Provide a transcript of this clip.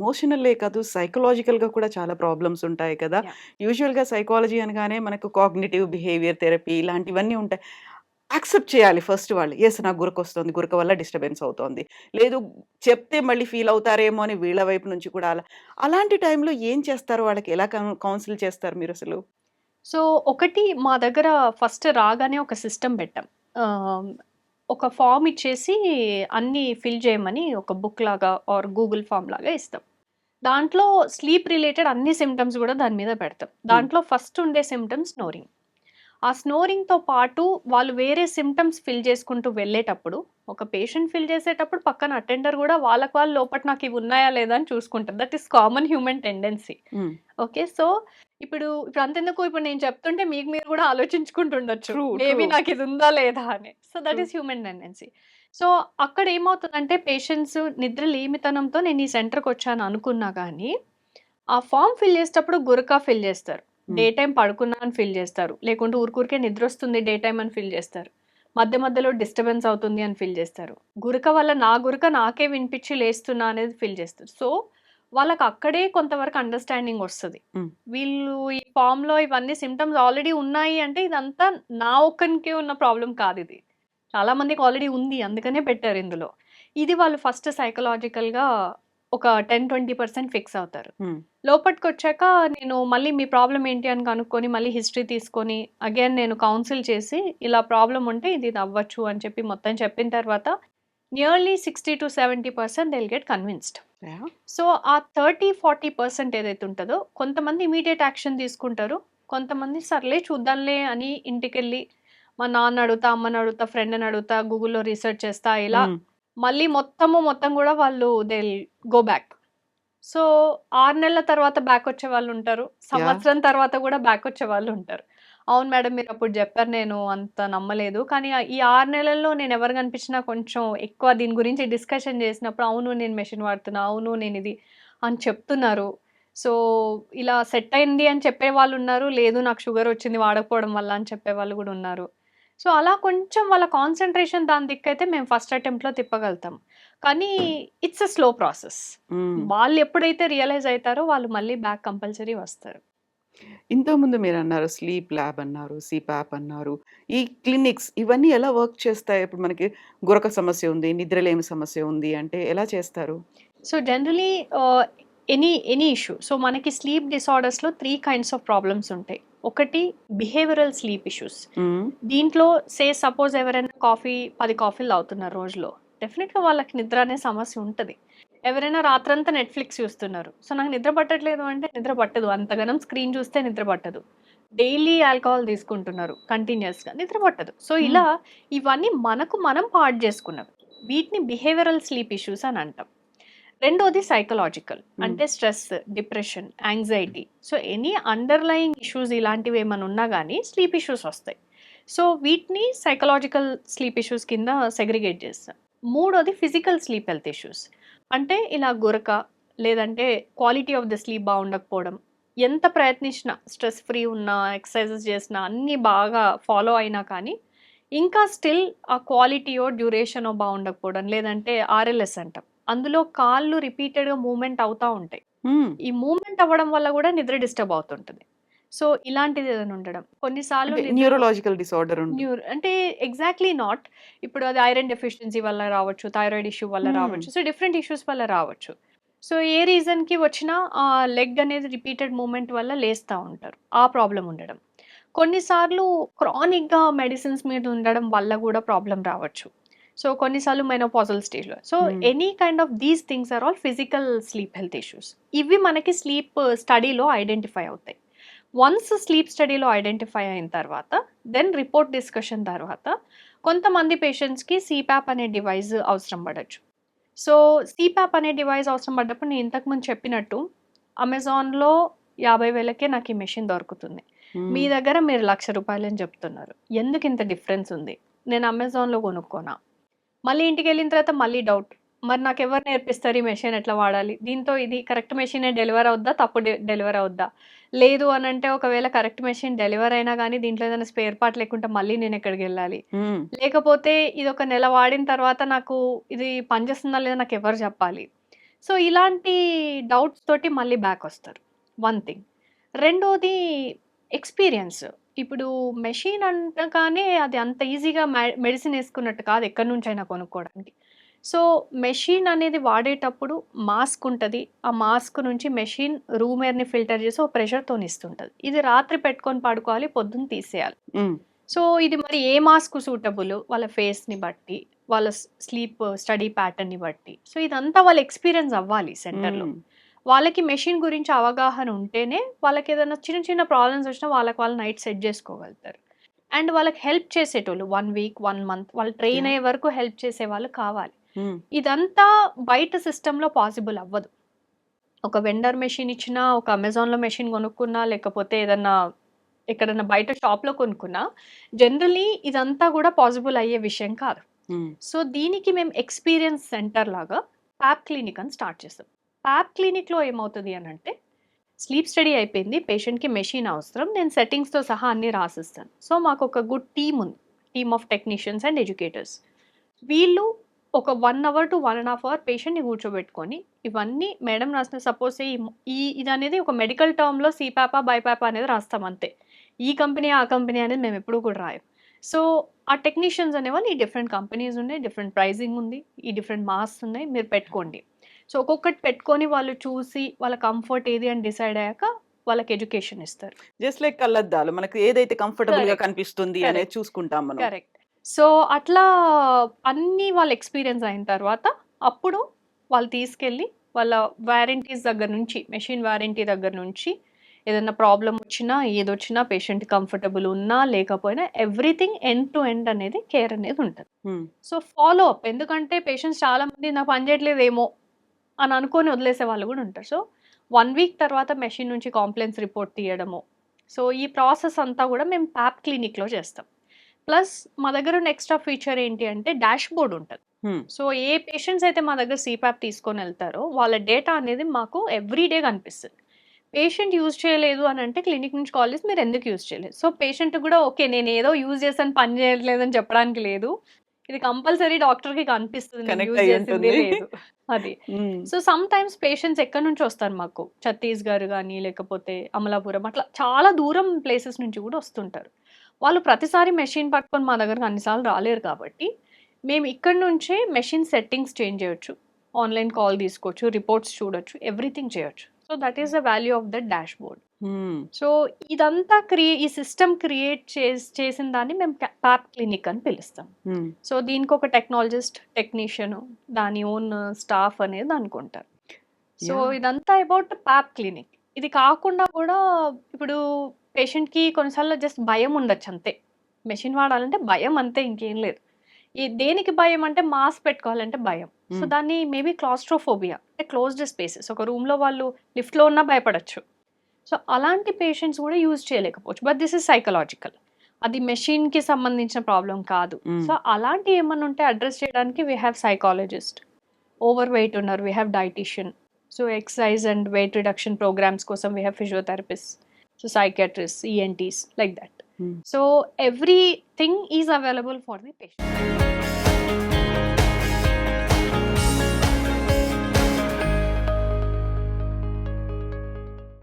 ఎమోషనలే కాదు సైకలాజికల్‌గా కూడా చాలా ప్రాబ్లమ్స్ ఉంటాయి కదా! యూజువల్‌గా సైకాలజీ అనగానే మనకు కాగ్నిటివ్ బిహేవియర్ థెరపీ ఇలాంటివన్నీ ఉంటాయి. యాక్సెప్ట్ చేయాలి ఫస్ట్ వాళ్ళు. యెస్ నాకు గురకొస్తుంది. గురక వల్ల డిస్టర్బెన్స్ అవుతోంది. లేదు చెప్తే మళ్ళీ ఫీల్ అవుతారేమో అని వీళ్ళ వైపు నుంచి కూడా అలా అలాంటి టైంలో ఏం చేస్తారు? వాళ్ళకి ఎలా కౌన్సిల్ చేస్తారు మీరసలు? సో, ఒకటి మా దగ్గర ఫస్ట్ రాగానే ఒక సిస్టమ్ పెట్టాం. ఒక ఫార్మ్ ఇచ్చేసి అన్నీ ఫిల్ చేయమని ఒక బుక్ లాగా ఆర్ గూగుల్ ఫార్మ్ లాగా ఇస్తాం. దాంట్లో స్లీప్ రిలేటెడ్ అన్ని సింప్టమ్స్ గూడా దాని మీద పెడతాం. హ్మ్. దాంట్లో ఫస్ట్ ఉండే సింప్టమ్ స్నోరింగ్. ఆ స్నోరింగ్‌తో పాటు వాళ్ళు వేరే సింప్టమ్స్ ఫిల్ చేసుకుంటూ వెళ్ళేటప్పుడు, ఒక పేషెంట్ ఫిల్ చేసేటప్పుడు పక్కన అటెండర్ గూడా వాళ్ళకి వాళ్ళు లోపట నాకు ఇవి ఉన్నాయా లేదా అని చూసుకుంటారు. That is common human tendency. Okay. So, ఇప్పుడు ఇప్పుడు అంతెందుకు ఇప్పుడు నేను చెప్తుంటే మీకు మీరు గూడా ఆలోచించుకుంటుండొచ్చు. మేబీ. నాకు ఇది ఉందా లేదా అని. So, that. Is human tendency. So, అక్కడ ఏమవుతదంటే పేషెంట్స్ నిద్ర లేమితనంతో నేను ఈ సెంటర్‌కొచ్చాను అనుకున్నా గానీ, ఆ ఫార్మ్ ఫిల్ చేసేటప్పుడు గురక ఫిల్ చేస్తారు. డే. టైమ్ పడుకున్నా అని ఫిల్ చేస్తారు. లేకుంటే ఊరుకూరికే నిద్రొస్తుంది డే టైమ్ అని ఫిల్ చేస్తారు. మధ్య మధ్యలో డిస్టర్బెన్స్ అవుతుంది అని ఫిల్ చేస్తారు. గురక వల్ల నా గురక నాకే వినిపించి లేస్తున్నా అనేది ఫిల్ చేస్తారు. సో, వాళ్ళకి అక్కడే కొంతవరకు అండర్‌స్టాండింగ్ వస్తది. వీళ్ళు ఈ ఫార్మ్‌లో ఇవన్నీ సింప్టమ్స్ ఆల్రెడీ ఉన్నాయి అంటే ఇదంతా నా ఒక్కనికే ఉన్న ప్రాబ్లమ్ కాదిది. చాలా మందికి ఆల్రెడీ ఉంది. అందుకనే పెట్టారు ఇందులో. ఇది వాళ్ళు ఫస్ట్ సైకలాజికల్‌గా ఒక 10, 20% ఫిక్స్ అవుతారు. హ్మ్. లోపటికొచ్చాక నేను మళ్ళీ మీ ప్రాబ్లమ్ ఏంటి అని కనుక్కొని మళ్ళీ హిస్టరీ తీసుకొని అగైన్ నేను కౌన్సిల్ చేసి ఇలా ప్రాబ్లమ్ ఉంటే ఇది అవ్వచ్చు అని చెప్పి మొత్తం చెప్పిన తర్వాత nearly 60-70% they will get convinced. So, ఆ 30, 40% ఏదైతే ఉంటదో కొంతమంది ఇమ్మీడియేట్ యాక్షన్ తీసుకుంటారు. కొంతమంది సర్లే చూద్దాంలే అని ఇంటికెళ్ళి మా నాన్న అడుగుతా, అమ్మని అడుగుతా, ఫ్రెండ్‌ని అడుగుతా, గూగుల్‌లో రీసెర్చ్ చేస్తా ఇలా. మళ్ళీ మొత్తము మొత్తం గూడా వాళ్ళు దే గో బ్యాక్. సో, 6 నెలల తర్వాత బ్యాక్ వచ్చేవాళ్ళుంటారు. యాహ్! సంవత్సరం తర్వాత గూడా బ్యాక్ వచ్చేవాళ్ళుంటారు. అవును మేడం మీరప్పుడు జెప్పారు నేను అంత నమ్మలేదు. కానీ ఈ 6 నెలల్లో నేను ఎవరు కనిపించినా కొంచెం ఎక్కువ దీని గురించి డిస్కషన్ చేసినప్పుడు అవును నేను మెషిన్ వాడుతున్నా. అవును నేనిది అని చెప్తున్నారు. సో, ఇలా సెట్ అయింది అని చెప్పేవాళ్ళున్నారు. లేదు నాకు షుగర్ వచ్చింది వాడకపోవడం వల్ల అని చెప్పేవాళ్ళు గూడా ఉన్నారు. సో, అలా కొంచెం వాళ్ళ కాన్సంట్రేషన్ దాని దిక్కైతే మేము ఫస్ట్ అటెంప్ట్‌లో తిప్పగలుగుతాం. కానీ ఇట్స్ ఎ స్లో ప్రాసెస్. వాళ్ళు ఎప్పుడైతే రియలైజ్ అయితారో వాళ్ళు మళ్ళీ బ్యాక్ కంపల్సరీ వస్తారు. ఇంతకుముందు మీరన్నారు స్లీప్ ల్యాబ్ అన్నారు, సీపాప్ అన్నారు. ఈ క్లినిక్స్ ఇవన్నీ ఎలా వర్క్ చేస్తాయి? ఇప్పుడు మనకి గురక సమస్య ఉంది, నిద్రలేమి సమస్య ఉంది అంటే ఎలా చేస్తారు? So, generally ah, any any issue. So, మనకి స్లీప్ డిసార్డర్స్‌లో 3 కైండ్స్ ఆఫ్ ప్రాబ్లమ్స్ ఉంటాయి. ఒకటి బిహేవియరల్ స్లీప్ ఇష్యూస్. దీంట్లో సే సపోజ్ ఎవరైనా కాఫీ 10 కాఫీలు తాగుతున్నారు రోజులో. డెఫినిట్‌గా వాళ్ళకి నిద్ర అనే సమస్య ఉంటది. ఎవరైనా రాత్రంతా నెట్‌ఫ్లిక్స్ చూస్తున్నారు. సో, నాకు నిద్ర పట్టట్లేదు అంటే నిద్ర పట్టదు. అంతగనం స్క్రీన్ చూస్తే నిద్ర పట్టదు. డైలీ ఆల్కహాల్ తీసుకుంటున్నారు కంటిన్యూయస్‌గా నిద్ర పట్టదు. సో. ఇలా ఇవన్నీ మనకు మనం పాడు చేసుకున్నవి. వీటిని బిహేవియరల్ స్లీప్ ఇష్యూస్ అని అంటాం. రెండోది సైకలాజికల్. హ్మ్. అంటే stress, depression, anxiety. So, any underlying issues ఇలాంటివి ఏమైనా ఉన్నా గానీ స్లీప్ ఇష్యూస్ వస్తాయి. సో, వీటిని సైకలాజికల్ స్లీప్ ఇష్యూస్ కింద సెగ్రిగేట్ చేస్తాం. మూడోది ఫిజికల్ స్లీప్ హెల్త్ ఇష్యూస్. అంటే ఇలా గురక, లేదంటే క్వాలిటీ ఆఫ్ ద స్లీప్ బాగుండకపోవడం. ఎంత ప్రయత్నించినా స్ట్రెస్ ఫ్రీ ఉన్నా, ఎక్సర్‌సైజెస్ చేసినా అన్నీ బాగా ఫాలో అయినా కానీ ఇంకా స్టిల్ ఆ క్వాలిటీయో, డ్యూరేషనో బాగుండకపోవడం. లేదంటే ఆర్ఎల్ఎస్ అంటాం. అందులో కాళ్ళు రిపీటెడ్‌గా మూవ్‌మెంట్ అవుతా ఉంటాయి. ఈ మూవ్‌మెంట్ అవ్వడం వల్ల గూడా నిద్ర డిస్టర్బ్ అవుతుంటది. సో, ఇలాంటిది ఏదైనా ఉండడం. కొన్నిసార్లు న్యూరలాజికల్ డిసార్డర్ అంటే ఎగ్జాక్ట్‌లీ నాట్. ఇప్పుడు అది ఐరన్ డెఫిషియన్సీ వల్ల రావచ్చు. థైరాయిడ్ ఇష్యూ వల్ల. రావచ్చు. సో, డిఫరెంట్ ఇష్యూస్ వల్ల రావచ్చు. సో, ఏ రీజన్‌కి వచ్చినా ఆ లెగ్ అనేది రిపీటెడ్ మూవ్‌మెంట్ వల్ల లేస్తా ఉంటారు. ఆ ప్రాబ్లమ్ ఉండడం. కొన్నిసార్లు క్రానిక్‌గా మెడిసిన్స్ మీద ఉండడం వల్ల గూడా ప్రాబ్లమ్ రావచ్చు. సో, కొన్నిసార్లు మెనోపాజల్ స్టేజ్‌లో. So. Any kind of these things are all physical sleep health issues. ఇవి మనకి స్లీప్ స్టడీలో ఐడెంటిఫై అవుతాయి. వన్స్ స్లీప్ స్టడీలో ఐడెంటిఫై అయిన తర్వాత దెన్ రిపోర్ట్ డిస్కషన్ తర్వాత కొంతమంది పేషెంట్స్‌కి సీపాప్ అనే డివైస్ అవసరం పడొచ్చు. సో, సీపాప్ అనే డివైస్ అవసరం పడ్డప్పుడు నేను ఇంతకుముందు చెప్పినట్టు అమెజాన్‌లో 50,000కే నాకు ఈ మెషిన్ దొరుకుతుంది. మీ హ్మ్. దగ్గర మీరు రూ. 1,00,000 అని చెప్తున్నారు. ఎందుకు ఇంత డిఫరెన్స్ ఉంది? నేను అమెజాన్‌లో కొనుక్కోనా? మళ్ళీ ఇంటికెళ్ళిన తర్వాత మళ్ళీ డౌట్. మరి నాకెవరు నేర్పిస్తారు ఈ మెషిన్ ఎట్లా వాడాలి? దీంతో ఇది కరెక్ట్ మెషినే డెలివర్ అవుద్దా? తప్పు డెలివర్ అవుద్దా? లేదు అనంటే ఒకవేళ కరెక్ట్ మెషిన్ డెలివర్ అయినా గానీ దీంట్లో ఏదైనా స్పేర్ పార్ట్ లేకుంటే మళ్ళీ నేను ఎక్కడికెళ్ళాలి? హ్మ్. లేకపోతే ఇదొక నెల వాడిన తర్వాత నాకు ఇది పనిచేస్తుందా లేదా నాకెవరు చెప్పాలి? సో ఇలాంటి డౌట్స్ తోటి మళ్ళీ బ్యాక్ వస్తారు వన్ థింగ్ రెండోది ఎక్స్పీరియన్స్ ఇప్పుడు మెషిన్ అంటగానే అది అంత ఈజీగా మెడిసిన్ వేసుకున్నట్టు కాదు ఎక్కడి నుంచైనా కొనుక్కోవడానికి. సో మెషిన్ అనేది వాడేటప్పుడు మాస్క్ ఉంటుంది. ఆ మాస్క్ నుంచి మెషిన్ రూమ్ ఎయిర్ని ఫిల్టర్ చేసి ఒక ప్రెషర్తో ఇస్తుంటుంది ఇది రాత్రి పెట్టుకొని పడుకోవాలి పొద్దున్న తీసేయాలి. సో ఇది మరి ఏ మాస్క్ సూటబుల్? వాళ్ళ ఫేస్ని బట్టి వాళ్ళ స్లీప్ స్టడీ ప్యాటర్న్ని బట్టి. సో ఇదంతా వాళ్ళ ఎక్స్పీరియన్స్ అవ్వాలి సెంటర్లో. వాళ్ళకి మెషిన్ గురించి అవగాహన ఉంటేనే వాళ్ళకి ఏదైనా చిన్న చిన్న ప్రాబ్లమ్స్ వచ్చినా వాళ్ళకి వాళ్ళు నైట్ సెట్ చేసుకోగలుగుతారు. అండ్ వాళ్ళకి హెల్ప్ చేసేటోళ్ళు వన్ వీక్ వన్ మంత్ వాళ్ళు ట్రైన్. అయ్యే వరకు హెల్ప్ చేసే వాళ్ళు కావాలి. ఉమ్, ఇదంతా బయట సిస్టంలో పాసిబుల్ అవ్వదు. ఒక వెండర్ మెషిన్ ఇచ్చినా ఒక అమెజాన్లో మెషిన్ కొనుక్కున్నా లేకపోతే ఏదన్నా ఎక్కడన్నా బయట షాప్లో కొనుక్కున్నా జనరలీ ఇదంతా కూడా పాసిబుల్ అయ్యే విషయం కాదు. ఉమ్, సో దీనికి మేము ఎక్స్పీరియన్స్ సెంటర్ లాగా ప్యాప్ క్లినిక్ అని స్టార్ట్ చేస్తాం. ప్యాప్ క్లినిక్లో ఏమవుతుంది అని అంటే స్లీప్ స్టడీ అయిపోయింది పేషెంట్కి మెషిన్ అవసరం నేను సెట్టింగ్స్తో సహా అన్నీ రాసిస్తాను. సో మాకు ఒక గుడ్ టీమ్ ఉంది team of technicians and educators వీళ్ళు ఒక one hour to one and half hour పేషెంట్ని కూర్చోబెట్టుకొని ఇవన్నీ మేడం రాసిన సపోజ్ ఈ ఇది అనేది ఒక మెడికల్ టర్మ్లో సిపాపా బైపాపా అనేది రాస్తాం అంతే. ఈ కంపెనీ ఆ కంపెనీ అనేది మేము ఎప్పుడూ కూడా రాయం. సో ఆ టెక్నీషియన్స్ అనేవాళ్ళు ఈ డిఫరెంట్ కంపెనీస్ ఉన్నాయి డిఫరెంట్ ప్రైజింగ్ ఉంది ఈ డిఫరెంట్ మాస్ ఉన్నాయి మీరు పెట్టుకోండి. సో ఒక్కొక్కటి పెట్టుకొని వాళ్ళు చూసి వాళ్ళ కంఫర్ట్ ఏది అని డిసైడ్ అయ్యాక వాళ్ళకి ఎడ్యుకేషన్ ఇస్తారు. జస్ట్ లైక్ కళ్ళద్దాలు మనకు ఏదైతే కంఫర్టబుల్గా. కనిపిస్తుంది. అనేది చూసుకుంటాం మనం. కరెక్ట్ సో అట్లా అన్ని వాళ్ళ ఎక్స్పీరియన్స్ అయిన తర్వాత అప్పుడు వాళ్ళు తీసుకెళ్ళి వాళ్ళ వారంటీస్ దగ్గర నుంచి మెషిన్ వారంటీ దగ్గర నుంచి ఏదైనా ప్రాబ్లం వచ్చినా ఏదొచ్చినా పేషెంట్ కంఫర్టబుల్ ఉన్నా లేకపోయినా ఎవ్రీథింగ్ ఎండ్ టు ఎండ్ అనేది కేర్ అనేది ఉంటుంది. సో ఫాలో అప్ ఎందుకంటే పేషెంట్స్ చాలా మంది నాకు పని చేయట్లేదేమో అని అనుకొని వదిలేసే వాళ్ళు కూడా ఉంటారు. సో వన్ వీక్ తర్వాత మెషిన్ నుంచి కాంప్లైంట్స్ రిపోర్ట్ తీయడము. సో ఈ ప్రాసెస్ అంతా కూడా మేము ప్యాప్ క్లినిక్లో చేస్తాం. ప్లస్ మా దగ్గర ఉన్న ఎక్స్ట్రా ఫీచర్ ఏంటి అంటే డాష్ బోర్డ్ ఉంటుంది సో ఏ పేషెంట్స్ అయితే మా దగ్గర సిపాప్ తీసుకొని వెళ్తారో వాళ్ళ డేటా అనేది మాకు ఎవ్రీడే కనిపిస్తుంది. పేషెంట్ యూజ్ చేయలేదు అని అంటే క్లినిక్ నుంచి కాల్ చేసి మీరు ఎందుకు యూజ్ చేయలేదు? సో పేషెంట్ కూడా ఓకే నేను ఏదో యూజ్ చేశాను పని చేయట్లేదని చెప్పడానికి లేదు. ఇది కంపల్సరీ కనిపిస్తుంది. చేసిందే ఉంటుంది. లేదు. అది. సో సమ్ టైమ్స్ పేషెంట్స్ ఎక్కడి నుంచి వస్తారు మాకు? ఛత్తీస్గఢ్ కానీ లేకపోతే అమలాపురం అట్లా చాలా దూరం ప్లేసెస్ నుంచి కూడా వస్తుంటారు. వాళ్ళు ప్రతిసారి మెషిన్ పట్టుకొని మా దగ్గరకు అన్నిసార్లు రాలేరు కాబట్టి మేము ఇక్కడ నుంచే మెషిన్ సెట్టింగ్స్ చేంజ్ చేయొచ్చు. ఆన్లైన్ కాల్ తీసుకోవచ్చు రిపోర్ట్స్ చూడొచ్చు ఎవ్రీథింగ్ చేయొచ్చు. So that is the value of the dashboard so ఇదంతా క్రియే ఈ సిస్టమ్ క్రియేట్ చేసి చేసిన దాన్ని మేము ప్యాప్ క్లినిక్ అని పిలుస్తాం. సో దీనికి ఒక టెక్నాలజిస్ట్ టెక్నీషియన్ దాని ఓన్ స్టాఫ్ అనేది దానికి ఉంటారు సో. ఇదంతా అబౌట్ ప్యాప్ క్లినిక్. ఇది కాకుండా కూడా ఇప్పుడు పేషెంట్కి కొన్నిసార్లు జస్ట్ భయం ఉండొచ్చు అంతే. మెషిన్ వాడాలంటే భయం అంతే ఇంకేం లేదు. ఈ దేనికి భయం అంటే మాస్క్ పెట్టుకోవాలంటే భయం. సో. దాన్ని మేబీ క్లాస్ట్రోఫోబియా అంటే క్లోజ్డ్ స్పేసెస్. ఒక రూమ్లో వాళ్ళు లిఫ్ట్లో ఉన్నా భయపడచ్చు. సో అలాంటి పేషెంట్స్ కూడా యూజ్ చేయలేకపోవచ్చు. బట్ దిస్ ఇస్ సైకలాజికల్ అది మెషిన్కి సంబంధించిన ప్రాబ్లం కాదు. సో అలాంటి ఏమన్నా ఉంటే అడ్రస్ చేయడానికి we have psychologist over weight ఉన్నారు we have dietitian so exercise and weight reduction programs కోసం we have physiotherapist so psychiatrist ENTs like that Hmm. So everything is available for the patient